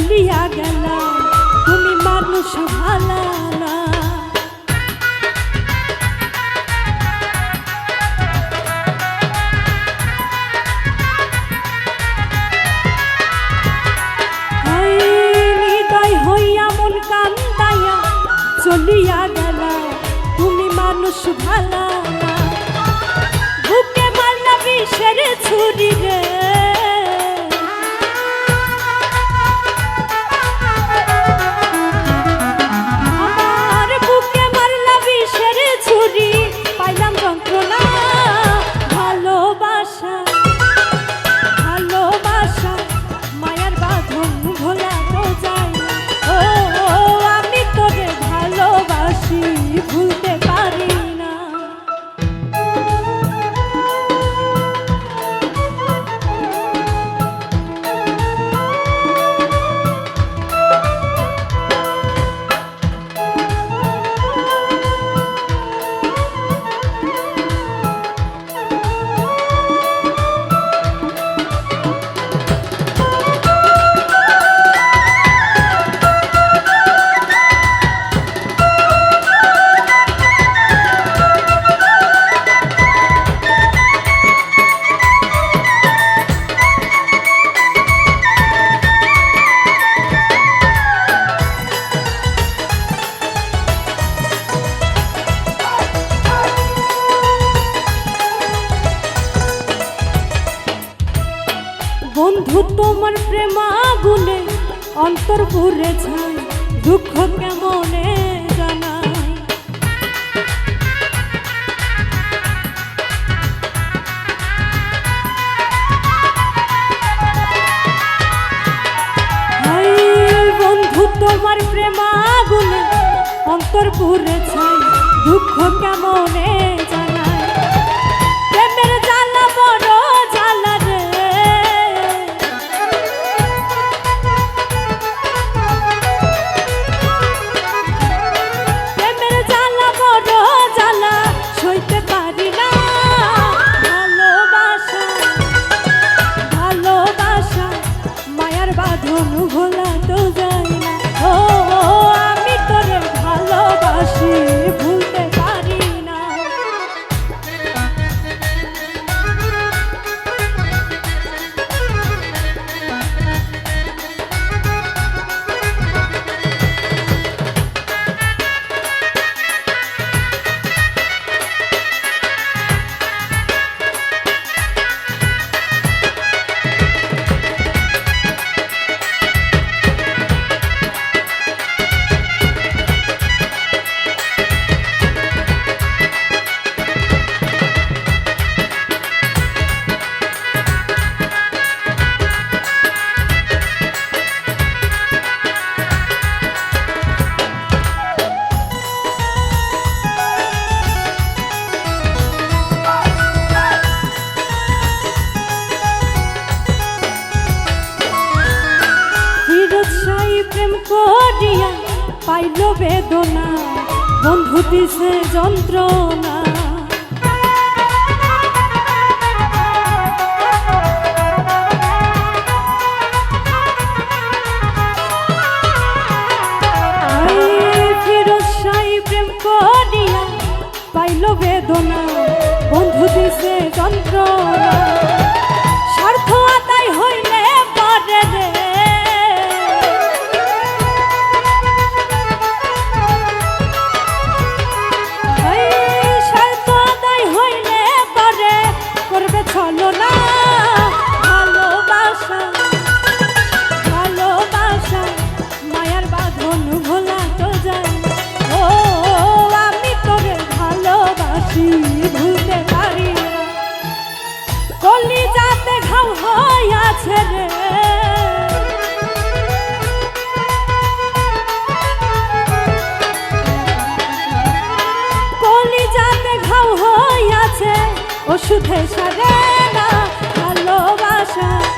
চলিয়া গেল, তুমি মানুষ ভালা চলিয়া গেল, তুমি মানুষ ভালা বুকে মারলা বিষের ছুরি রে। অন্তর পুরে যায়, দুঃখ কেমনে জানায়? হাই বন্ধু, তোমার প্রেম আগুনে অন্তর পুরে যায়, দুঃখ কেমনে জানায়? মায়ার পাইল বেদনা বন্ধু দিছে যন্ত্রণা। পাইল বেদনা বন্ধু দিছে যন্ত্রণা। ওষুধে সারে না ভালোবাসা।